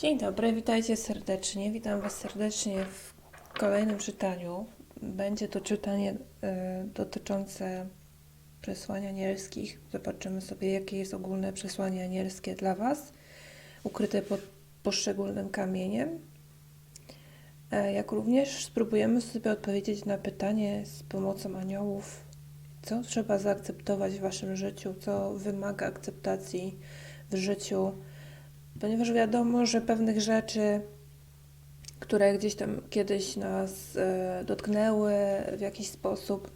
Dzień dobry, witajcie serdecznie. Witam Was serdecznie w kolejnym czytaniu. Będzie to czytanie e, dotyczące przesłania anielskich. Zobaczymy sobie, jakie jest ogólne przesłanie anielskie dla Was, ukryte pod poszczególnym kamieniem. E, jak również spróbujemy sobie odpowiedzieć na pytanie z pomocą aniołów, co trzeba zaakceptować w Waszym życiu, co wymaga akceptacji w życiu ponieważ wiadomo, że pewnych rzeczy, które gdzieś tam kiedyś nas e, dotknęły w jakiś sposób,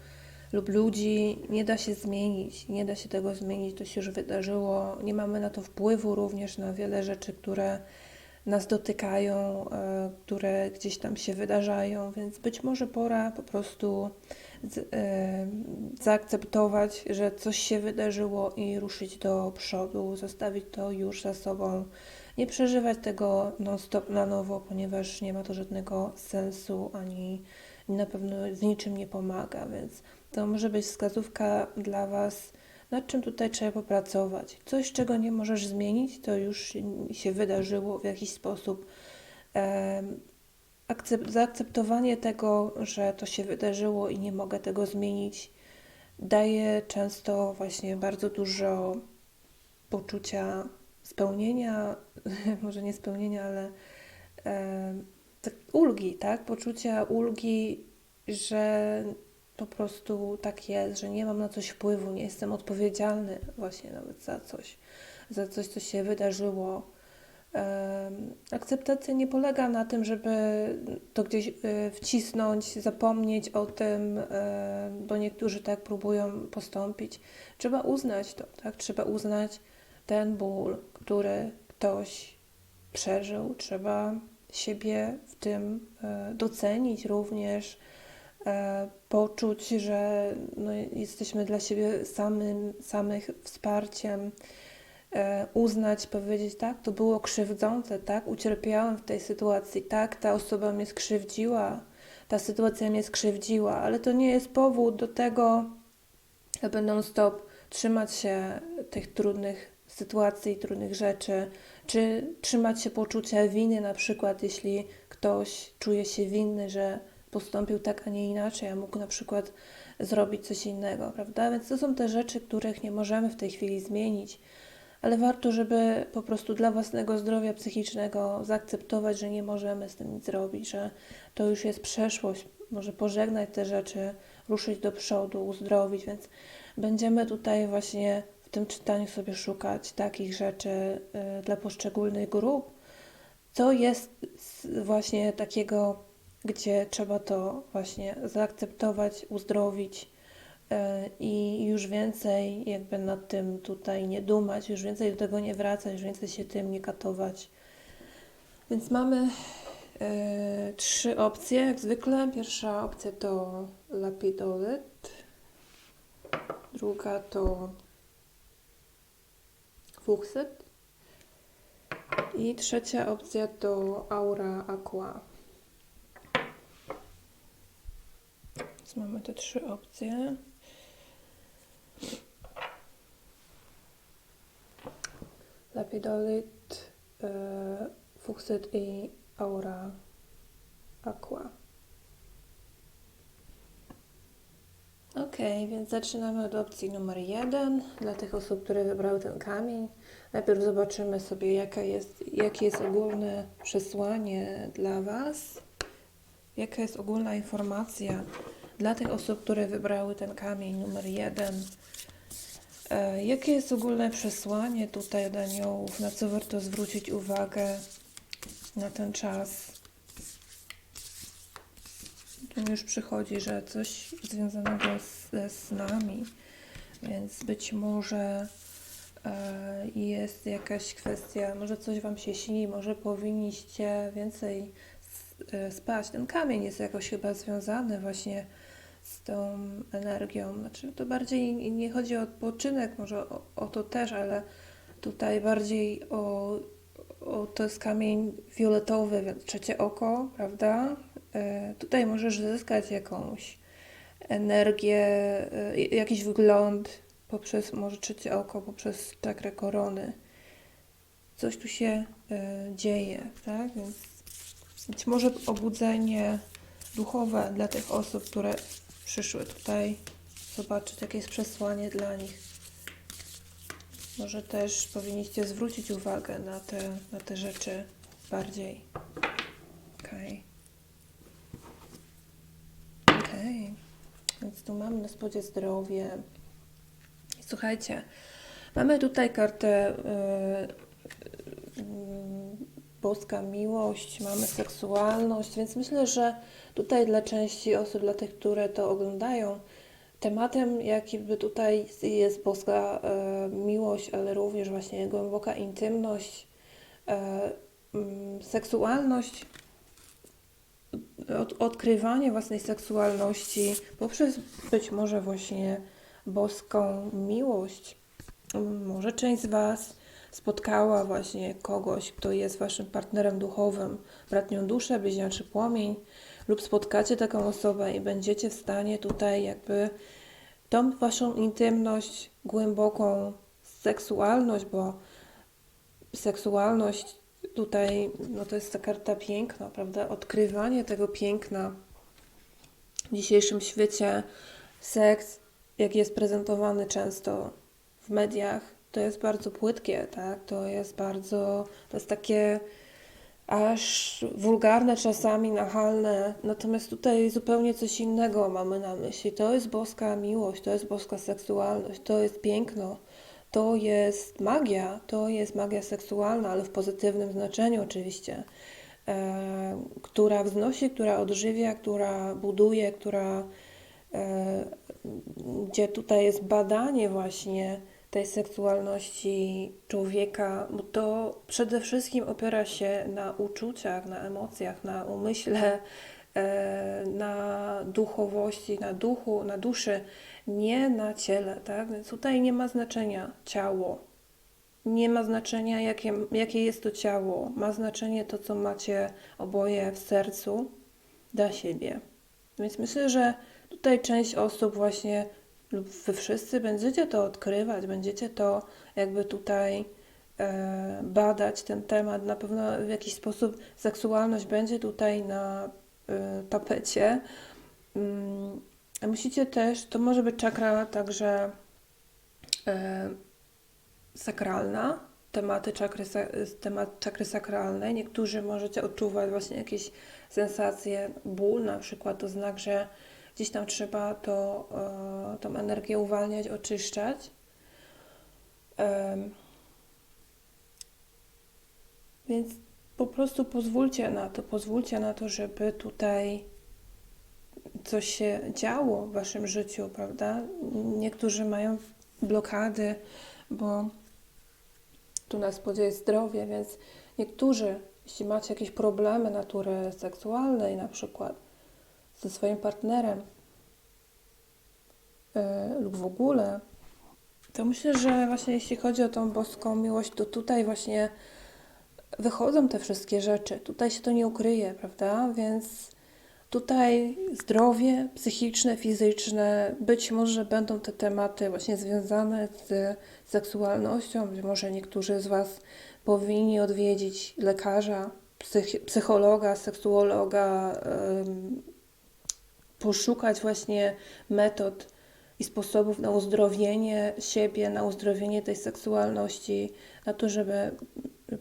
lub ludzi, nie da się zmienić, nie da się tego zmienić, to się już wydarzyło. Nie mamy na to wpływu również na wiele rzeczy, które nas dotykają, e, które gdzieś tam się wydarzają, więc być może pora po prostu zaakceptować, że coś się wydarzyło i ruszyć do przodu, zostawić to już za sobą. Nie przeżywać tego non-stop na nowo, ponieważ nie ma to żadnego sensu ani na pewno z niczym nie pomaga, więc to może być wskazówka dla Was, nad czym tutaj trzeba popracować. Coś, czego nie możesz zmienić, to już się wydarzyło w jakiś sposób. Akcept, zaakceptowanie tego, że to się wydarzyło i nie mogę tego zmienić, daje często właśnie bardzo dużo poczucia spełnienia, może nie spełnienia, ale e, ulgi, tak? Poczucia ulgi, że po prostu tak jest, że nie mam na coś wpływu, nie jestem odpowiedzialny właśnie nawet za coś, za coś, co się wydarzyło. E, akceptacja nie polega na tym, żeby to gdzieś e, wcisnąć, zapomnieć o tym, e, bo niektórzy tak próbują postąpić. Trzeba uznać to, tak? Trzeba uznać ten ból, który ktoś przeżył. Trzeba siebie w tym docenić również, poczuć, że no, jesteśmy dla siebie samym, samych wsparciem E, uznać, powiedzieć, tak, to było krzywdzące, tak, ucierpiałam w tej sytuacji, tak, ta osoba mnie skrzywdziła, ta sytuacja mnie skrzywdziła, ale to nie jest powód do tego, aby non-stop trzymać się tych trudnych sytuacji, trudnych rzeczy, czy trzymać się poczucia winy, na przykład, jeśli ktoś czuje się winny, że postąpił tak, a nie inaczej, a mógł na przykład zrobić coś innego, prawda? Więc to są te rzeczy, których nie możemy w tej chwili zmienić ale warto, żeby po prostu dla własnego zdrowia psychicznego zaakceptować, że nie możemy z tym nic zrobić, że to już jest przeszłość, może pożegnać te rzeczy, ruszyć do przodu, uzdrowić, więc będziemy tutaj właśnie w tym czytaniu sobie szukać takich rzeczy y, dla poszczególnych grup, co jest właśnie takiego, gdzie trzeba to właśnie zaakceptować, uzdrowić, i już więcej jakby nad tym tutaj nie dumać, już więcej do tego nie wracać, już więcej się tym nie katować. Więc mamy e, trzy opcje, jak zwykle. Pierwsza opcja to lapidolit, druga to fuchset i trzecia opcja to aura aqua. Więc mamy te trzy opcje. Lapidolit, y, e, Fuchsyt i Aura Aqua. Ok, więc zaczynamy od opcji numer 1 dla tych osób, które wybrały ten kamień. Najpierw zobaczymy sobie, jaka jest, jakie jest ogólne przesłanie dla Was, jaka jest ogólna informacja dla tych osób, które wybrały ten kamień numer 1 jakie jest ogólne przesłanie tutaj od aniołów? Na co warto zwrócić uwagę na ten czas? Tu już przychodzi, że coś związanego ze snami, więc być może e, jest jakaś kwestia, może coś Wam się śni, może powinniście więcej e, spać. Ten kamień jest jakoś chyba związany właśnie z tą energią. Znaczy, to bardziej nie chodzi o odpoczynek, może o, o to też, ale tutaj bardziej o, o to jest kamień fioletowy, więc trzecie oko, prawda? E, tutaj możesz zyskać jakąś energię, e, jakiś wygląd poprzez może trzecie oko, poprzez czakrę korony. coś tu się e, dzieje, tak? Więc być może obudzenie duchowe dla tych osób, które przyszły tutaj zobaczyć, jakie jest przesłanie dla nich. Może też powinniście zwrócić uwagę na te, na te rzeczy bardziej. Okej. Okej. Więc tu mamy na spodzie zdrowie. Słuchajcie, mamy tutaj kartę yy, yy, boska miłość, mamy seksualność, więc myślę, że tutaj dla części osób, dla tych, które to oglądają, tematem jaki by tutaj jest boska e, miłość, ale również właśnie głęboka intymność, e, mm, seksualność, od, odkrywanie własnej seksualności poprzez być może właśnie boską miłość. Może część z Was spotkała właśnie kogoś, kto jest Waszym partnerem duchowym, bratnią duszę, bliźniaczy płomień, lub spotkacie taką osobę i będziecie w stanie tutaj jakby tą Waszą intymność, głęboką seksualność, bo seksualność tutaj, no to jest ta karta piękna, prawda? Odkrywanie tego piękna w dzisiejszym świecie. Seks, jak jest prezentowany często w mediach, to jest bardzo płytkie, tak? To jest bardzo, to jest takie aż wulgarne czasami, nachalne. Natomiast tutaj zupełnie coś innego mamy na myśli. To jest boska miłość, to jest boska seksualność, to jest piękno, to jest magia, to jest magia seksualna, ale w pozytywnym znaczeniu oczywiście, e, która wznosi, która odżywia, która buduje, która, e, gdzie tutaj jest badanie właśnie tej seksualności człowieka, bo to przede wszystkim opiera się na uczuciach, na emocjach, na umyśle, e, na duchowości, na duchu, na duszy, nie na ciele, tak? Więc tutaj nie ma znaczenia ciało. Nie ma znaczenia, jakie, jakie jest to ciało. Ma znaczenie to, co macie oboje w sercu dla siebie. Więc myślę, że tutaj część osób właśnie lub wy wszyscy będziecie to odkrywać, będziecie to jakby tutaj e, badać ten temat. Na pewno w jakiś sposób seksualność będzie tutaj na e, tapecie. A musicie też, to może być czakra także e, sakralna, tematy czakry, temat czakry sakralnej. Niektórzy możecie odczuwać właśnie jakieś sensacje, ból na przykład, to znak, że gdzieś tam trzeba to, e, tą energię uwalniać, oczyszczać. Więc po prostu pozwólcie na to, pozwólcie na to, żeby tutaj coś się działo w waszym życiu, prawda? Niektórzy mają blokady, bo tu na spodzie jest zdrowie, więc niektórzy, jeśli macie jakieś problemy natury seksualnej na przykład ze swoim partnerem yy, lub w ogóle, to myślę, że właśnie jeśli chodzi o tą boską miłość, to tutaj właśnie wychodzą te wszystkie rzeczy. Tutaj się to nie ukryje, prawda? Więc tutaj zdrowie psychiczne, fizyczne, być może będą te tematy właśnie związane z seksualnością. Być może niektórzy z Was powinni odwiedzić lekarza, psych- psychologa, seksuologa, poszukać właśnie metod i sposobów na uzdrowienie siebie, na uzdrowienie tej seksualności, na to, żeby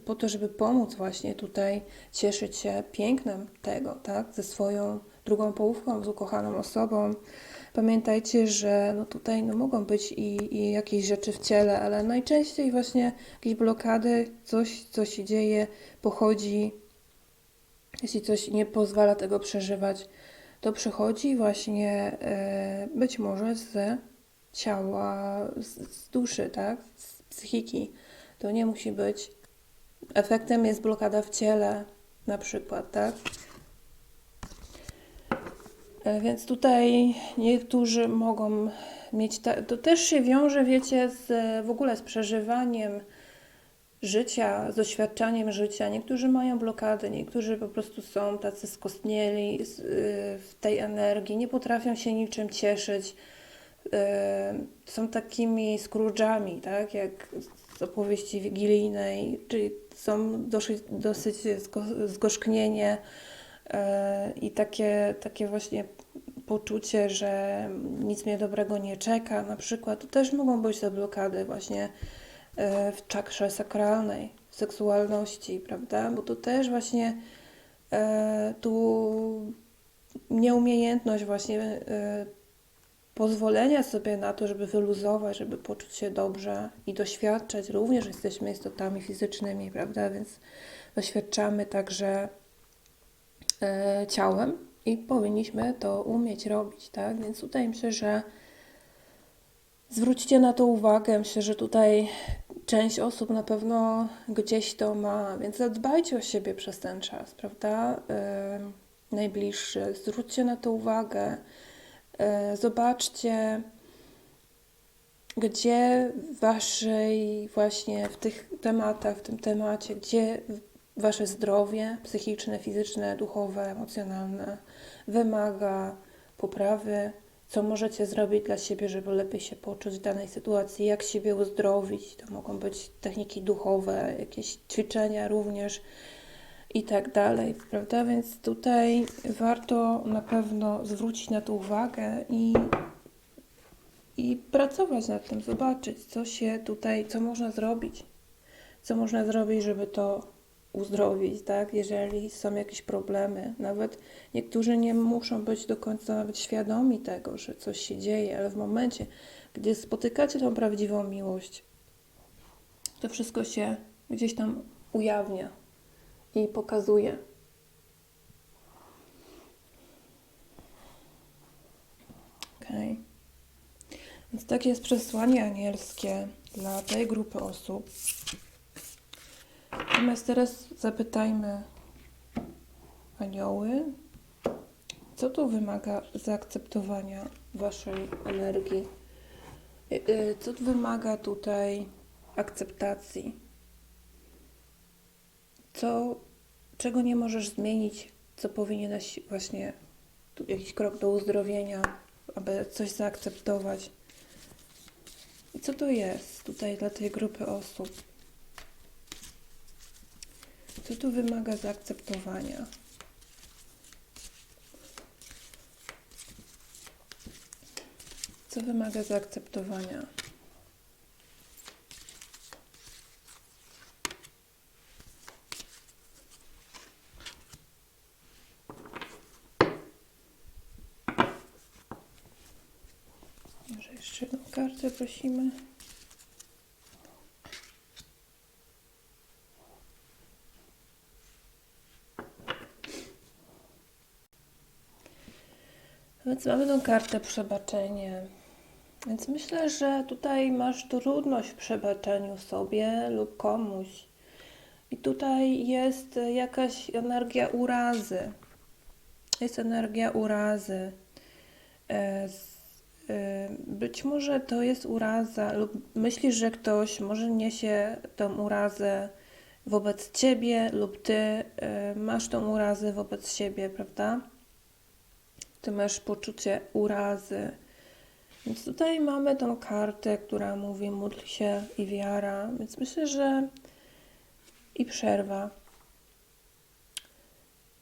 po to, żeby pomóc właśnie tutaj cieszyć się pięknem tego, tak, ze swoją drugą połówką, z ukochaną osobą. Pamiętajcie, że no tutaj no mogą być i, i jakieś rzeczy w ciele, ale najczęściej właśnie jakieś blokady, coś, co się dzieje, pochodzi, jeśli coś nie pozwala tego przeżywać, to przychodzi właśnie e, być może z ciała, z, duszy, tak, z psychiki. To nie musi być Efektem jest blokada w ciele, na przykład, tak? E, Więc tutaj niektórzy mogą mieć. Ta, to też się wiąże, wiecie, z, w ogóle z przeżywaniem życia, z doświadczaniem życia. Niektórzy mają blokady, niektórzy po prostu są tacy skostnieli y, w tej energii, nie potrafią się niczym cieszyć. Y, Są takimi Scrooge'ami, tak? Jak z opowieści wigilijnej, czyli są dosyć, dosyć zgo- zgorzknienie e, i takie, takie właśnie poczucie, że nic mnie dobrego nie czeka, na przykład, to też mogą być te blokady właśnie w czakrze sakralnej, w seksualności, prawda? Bo to też właśnie e, tu nieumiejętność właśnie e, pozwolenia sobie na to, żeby wyluzować, żeby poczuć się dobrze i doświadczać. Również jesteśmy istotami fizycznymi, prawda? Więc doświadczamy także e, ciałem i powinniśmy to umieć robić, tak? Więc tutaj myślę, że zwróćcie na to uwagę. Myślę, że tutaj część osób na pewno gdzieś to ma, więc zadbajcie o siebie przez ten czas, prawda? E, najbliższy. Zwróćcie na to uwagę. E, Zobaczcie, gdzie waszej właśnie w tych tematach, w tym temacie, gdzie wasze zdrowie psychiczne, fizyczne, duchowe, emocjonalne wymaga poprawy, co możecie zrobić dla siebie, żeby lepiej się poczuć w danej sytuacji, jak siebie uzdrowić. To mogą być techniki duchowe, jakieś ćwiczenia również i tak dalej, prawda? Więc tutaj warto na pewno zwrócić na to uwagę i, i pracować nad tym, zobaczyć, co się tutaj, co można zrobić, co można zrobić, żeby to uzdrowić, tak? Jeżeli są jakieś problemy, nawet niektórzy nie muszą być do końca nawet świadomi tego, że coś się dzieje, ale w momencie, gdy spotykacie tą prawdziwą miłość, to wszystko się gdzieś tam ujawnia i pokazuje. Okej. Więc takie jest przesłanie anielskie dla tej grupy osób. Natomiast teraz zapytajmy anioły, co tu wymaga zaakceptowania waszej energii? Y, y, Co tu wymaga tutaj akceptacji? Co, czego nie możesz zmienić, co powinieneś właśnie, tu jakiś krok do uzdrowienia, aby coś zaakceptować? I co to jest tutaj dla tej grupy osób? Co tu wymaga zaakceptowania? Co wymaga zaakceptowania? Jeszcze jedną kartę prosimy. Więc mamy tą kartę przebaczenie. Więc myślę, że tutaj masz trudność w przebaczeniu sobie lub komuś. I tutaj jest jakaś energia urazy. Jest energia urazy. E, e, Być może to jest uraza, lub myślisz, że ktoś może niesie tą urazę wobec ciebie, lub ty e, masz tą urazę wobec siebie, prawda? Ty masz poczucie urazy. Więc tutaj mamy tą kartę, która mówi módl się i wiara. Więc myślę, że i przerwa.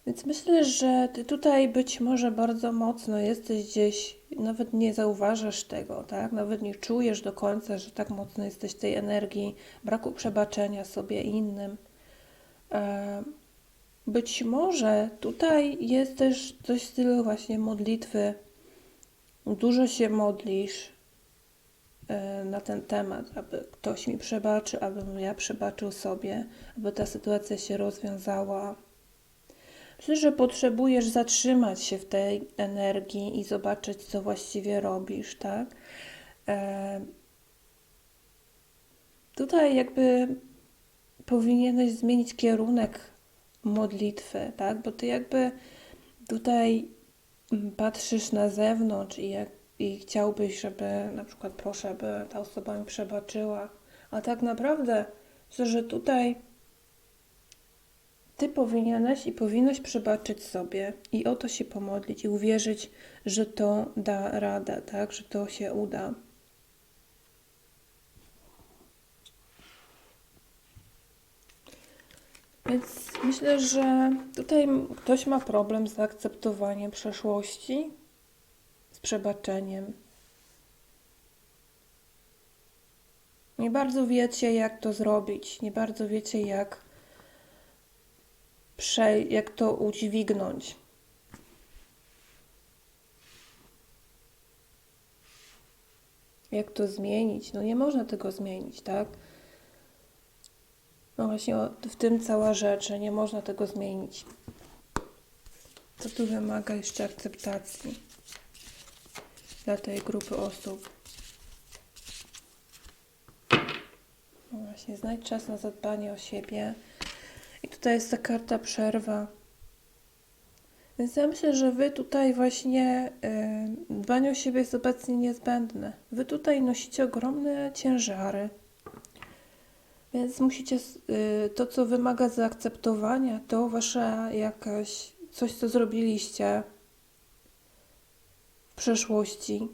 Więc myślę, że ty tutaj być może bardzo mocno jesteś gdzieś, nawet nie zauważasz tego, tak? Nawet nie czujesz do końca, że tak mocno jesteś tej energii braku przebaczenia sobie i innym. E, Być może tutaj jest też coś w stylu właśnie modlitwy. Dużo się modlisz e, na ten temat, aby ktoś mi przebaczył, abym ja przebaczył sobie, aby ta sytuacja się rozwiązała. Myślę, że potrzebujesz zatrzymać się w tej energii i zobaczyć, co właściwie robisz, tak? E, tutaj jakby powinieneś zmienić kierunek modlitwy, tak? Bo ty jakby tutaj mm, patrzysz na zewnątrz i, jak, i chciałbyś, żeby na przykład proszę, aby ta osoba mi przebaczyła, a tak naprawdę że tutaj ty powinieneś i powinnaś przebaczyć sobie i o to się pomodlić i uwierzyć, że to da radę, tak? Że to się uda. Więc myślę, że tutaj ktoś ma problem z zaakceptowaniem przeszłości, z przebaczeniem. Nie bardzo wiecie, jak to zrobić, nie bardzo wiecie, jak, prze, jak to udźwignąć. Jak to zmienić? No nie można tego zmienić, tak? No właśnie w tym cała rzecz, że nie można tego zmienić. Co tu wymaga jeszcze akceptacji dla tej grupy osób? No właśnie, znajdź czas na zadbanie o siebie. I tutaj jest ta karta przerwa. Więc ja myślę, że Wy tutaj właśnie y, dbanie o siebie jest obecnie niezbędne. Wy tutaj nosicie ogromne ciężary. Więc musicie, y, to co wymaga zaakceptowania, to wasza jakaś, coś co zrobiliście w przeszłości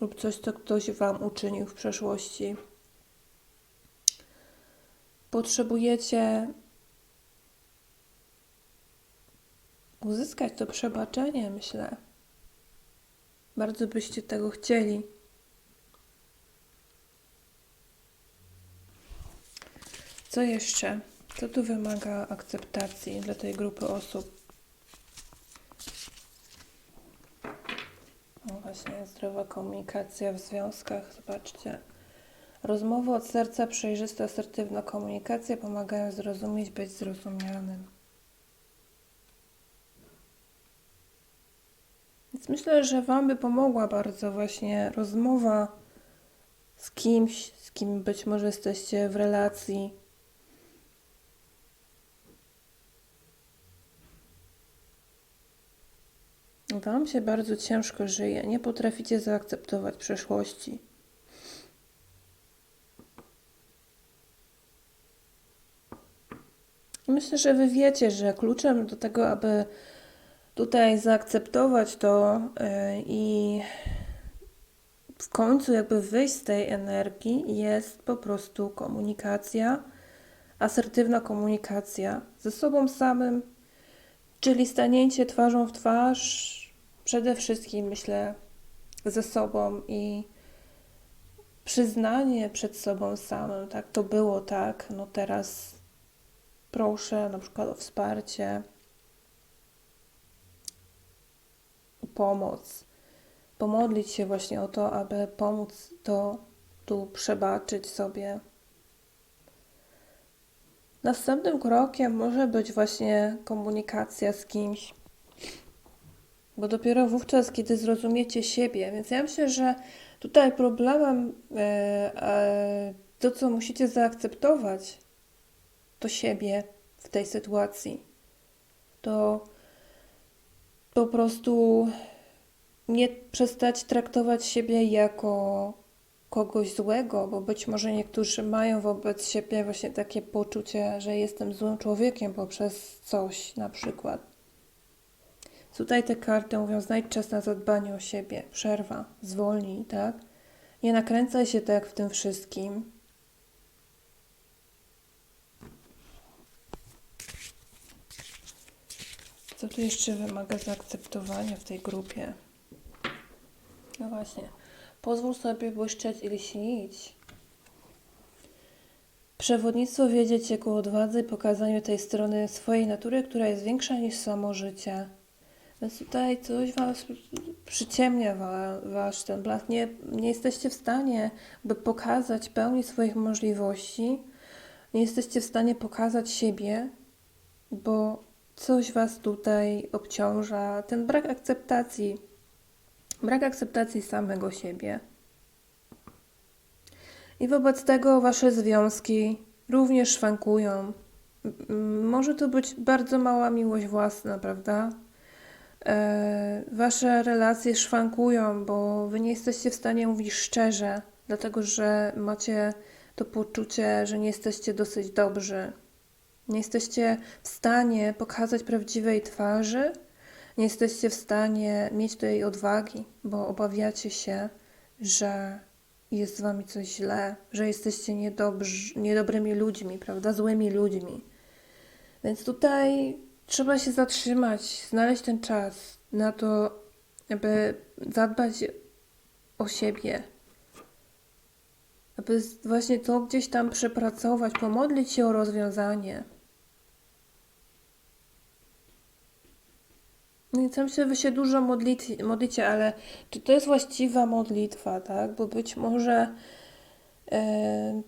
lub coś co ktoś wam uczynił w przeszłości. Potrzebujecie uzyskać to przebaczenie, myślę. Bardzo byście tego chcieli. Co jeszcze? Co tu wymaga akceptacji dla tej grupy osób? No właśnie, zdrowa komunikacja w związkach, zobaczcie. Rozmowy od serca, przejrzysta, asertywna komunikacja pomagają zrozumieć, być zrozumianym. Więc myślę, że Wam by pomogła bardzo właśnie rozmowa z kimś, z kim być może jesteście w relacji. Wam się bardzo ciężko żyje, nie potraficie zaakceptować przeszłości. Myślę, że Wy wiecie, że kluczem do tego, aby tutaj zaakceptować to yy, i w końcu jakby wyjść z tej energii jest po prostu komunikacja, asertywna komunikacja ze sobą samym, czyli stanięcie twarzą w twarz przede wszystkim myślę ze sobą i przyznanie przed sobą samym, tak, to było tak, no teraz proszę na przykład o wsparcie, o pomoc, pomodlić się właśnie o to, aby pomóc to tu przebaczyć sobie. Następnym krokiem może być właśnie komunikacja z kimś, bo dopiero wówczas, kiedy zrozumiecie siebie, więc ja myślę, że tutaj problemem, e, to co musicie zaakceptować, to siebie w tej sytuacji. To po prostu nie przestać traktować siebie jako kogoś złego, bo być może niektórzy mają wobec siebie właśnie takie poczucie, że jestem złym człowiekiem poprzez coś na przykład. Tutaj te karty mówią, znajdź czas na zadbanie o siebie, przerwa, zwolnij, tak? Nie nakręcaj się tak w tym wszystkim. Co tu jeszcze wymaga zaakceptowania w tej grupie? No właśnie. Pozwól sobie błyszczeć i lśnić. Przewodnictwo wiedzie Cię ku odwadze i pokazaniu tej strony swojej natury, która jest większa niż samo życie. Więc tutaj coś Was przyciemnia Wasz ten blask. Nie, nie jesteście w stanie, by pokazać pełni swoich możliwości. Nie jesteście w stanie pokazać siebie, bo coś Was tutaj obciąża. Ten brak akceptacji, brak akceptacji samego siebie. I wobec tego Wasze związki również szwankują. Może to być bardzo mała miłość własna, prawda? E, wasze relacje szwankują, bo wy nie jesteście w stanie mówić szczerze, dlatego że macie to poczucie, że nie jesteście dosyć dobrzy. Nie jesteście w stanie pokazać prawdziwej twarzy, nie jesteście w stanie mieć tej odwagi, bo obawiacie się, że jest z wami coś źle, że jesteście niedobrzy, niedobrymi ludźmi, prawda? Złymi ludźmi. Więc tutaj trzeba się zatrzymać, znaleźć ten czas na to, aby zadbać o siebie, aby właśnie to gdzieś tam przepracować, pomodlić się o rozwiązanie. No i tam się wy się dużo modlicie, modlicie, ale czy to jest właściwa modlitwa, tak? Bo być może e,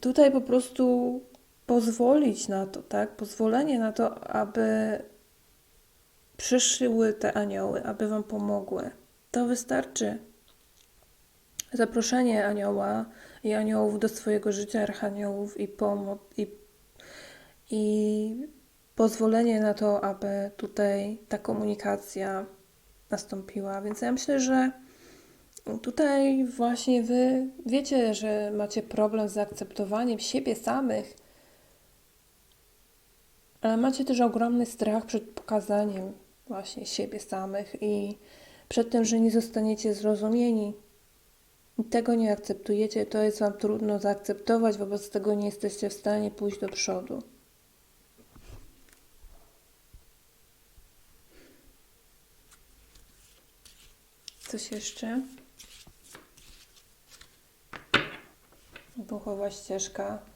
tutaj po prostu pozwolić na to, tak? Pozwolenie na to, aby przyszły te anioły, aby wam pomogły. To wystarczy. Zaproszenie anioła i aniołów do swojego życia, archaniołów i pomoc i, i pozwolenie na to, aby tutaj ta komunikacja nastąpiła. Więc ja myślę, że tutaj właśnie wy wiecie, że macie problem z zaakceptowaniem siebie samych, macie też ogromny strach przed pokazaniem właśnie siebie samych i przed tym, że nie zostaniecie zrozumieni. Tego nie akceptujecie, to jest wam trudno zaakceptować, wobec tego nie jesteście w stanie pójść do przodu. Coś jeszcze? Duchowa ścieżka.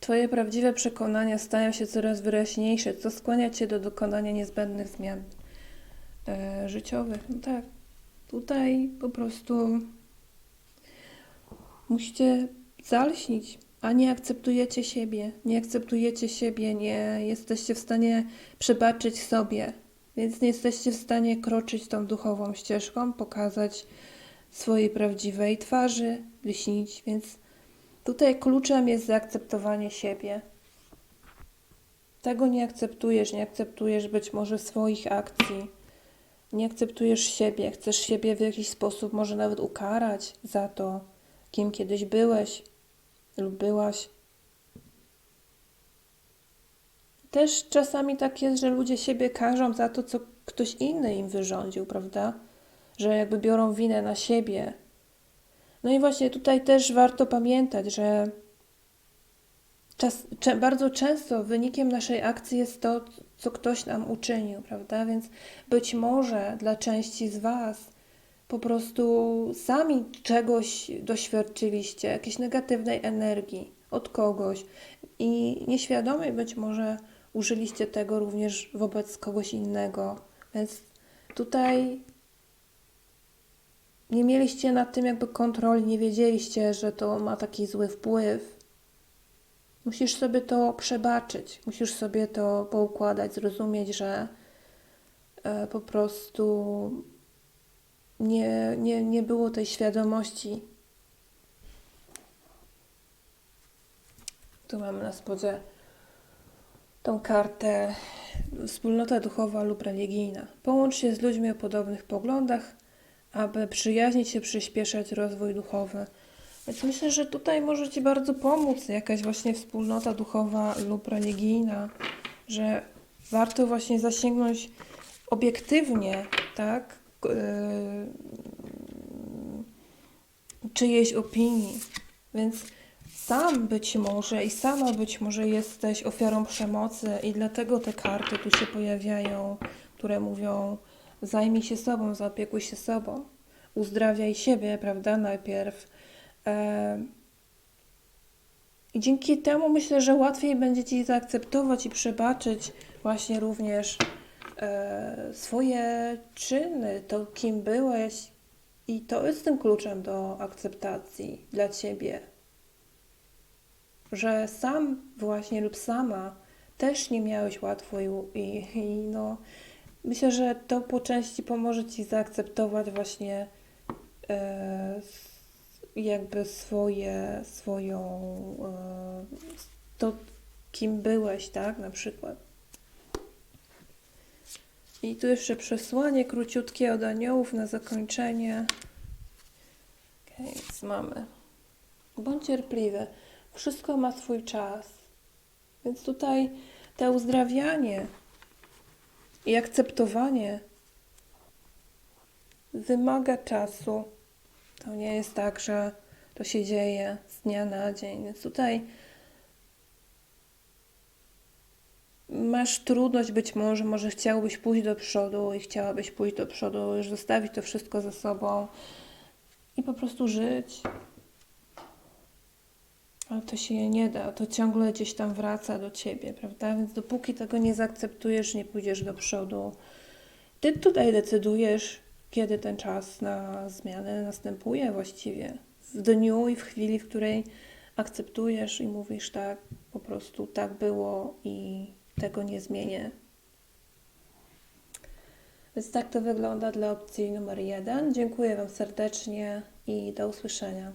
Twoje prawdziwe przekonania stają się coraz wyraźniejsze, co skłania Cię do dokonania niezbędnych zmian e, życiowych. No tak, tutaj po prostu musicie zalśnić, a nie akceptujecie siebie. Nie akceptujecie siebie, nie jesteście w stanie przebaczyć sobie, więc nie jesteście w stanie kroczyć tą duchową ścieżką, pokazać swojej prawdziwej twarzy, lśnić, więc tutaj kluczem jest zaakceptowanie siebie. Tego nie akceptujesz, nie akceptujesz być może swoich akcji, nie akceptujesz siebie, chcesz siebie w jakiś sposób może nawet ukarać za to, kim kiedyś byłeś lub byłaś. Też czasami tak jest, że ludzie siebie karzą za to, co ktoś inny im wyrządził, prawda? Że jakby biorą winę na siebie. No i właśnie tutaj też warto pamiętać, że czas, cze, bardzo często wynikiem naszej akcji jest to, co ktoś nam uczynił, prawda? Więc być może dla części z Was po prostu sami czegoś doświadczyliście, jakiejś negatywnej energii od kogoś i nieświadomie być może użyliście tego również wobec kogoś innego. Więc tutaj nie mieliście nad tym jakby kontroli, nie wiedzieliście, że to ma taki zły wpływ. Musisz sobie to przebaczyć, musisz sobie to poukładać, zrozumieć, że e, po prostu nie, nie, nie było tej świadomości. Tu mamy na spodzie tą kartę wspólnota duchowa lub religijna. Połącz się z ludźmi o podobnych poglądach, aby przyjaźnić się, przyspieszać rozwój duchowy. Więc myślę, że tutaj może Ci bardzo pomóc jakaś właśnie wspólnota duchowa lub religijna, że warto właśnie zasięgnąć obiektywnie, tak, yy, czyjejś opinii. Więc sam być może i sama być może jesteś ofiarą przemocy i dlatego te karty tu się pojawiają, które mówią zajmij się sobą, zaopiekuj się sobą, uzdrawiaj siebie, prawda, najpierw. E, I dzięki temu myślę, że łatwiej będzie Ci zaakceptować i przebaczyć właśnie również e, swoje czyny, to kim byłeś i to jest tym kluczem do akceptacji dla Ciebie że sam właśnie lub sama też nie miałeś łatwo i, i, i no myślę, że to po części pomoże Ci zaakceptować właśnie e, jakby swoje, swoją e, to kim byłeś, tak, na przykład. I tu jeszcze przesłanie króciutkie od aniołów na zakończenie. Okay, więc mamy. Bądź cierpliwy. Wszystko ma swój czas. Więc tutaj to uzdrawianie i akceptowanie wymaga czasu. To nie jest tak, że to się dzieje z dnia na dzień. Więc tutaj masz trudność być może, może chciałbyś pójść do przodu i chciałabyś pójść do przodu, już zostawić to wszystko za sobą i po prostu żyć. Ale to się nie da, to ciągle gdzieś tam wraca do ciebie, prawda? Więc dopóki tego nie zaakceptujesz, nie pójdziesz do przodu, ty tutaj decydujesz, kiedy ten czas na zmianę następuje właściwie. W dniu i w chwili, w której akceptujesz i mówisz tak, po prostu tak było i tego nie zmienię. Więc tak to wygląda dla opcji numer jeden. Dziękuję Wam serdecznie i do usłyszenia.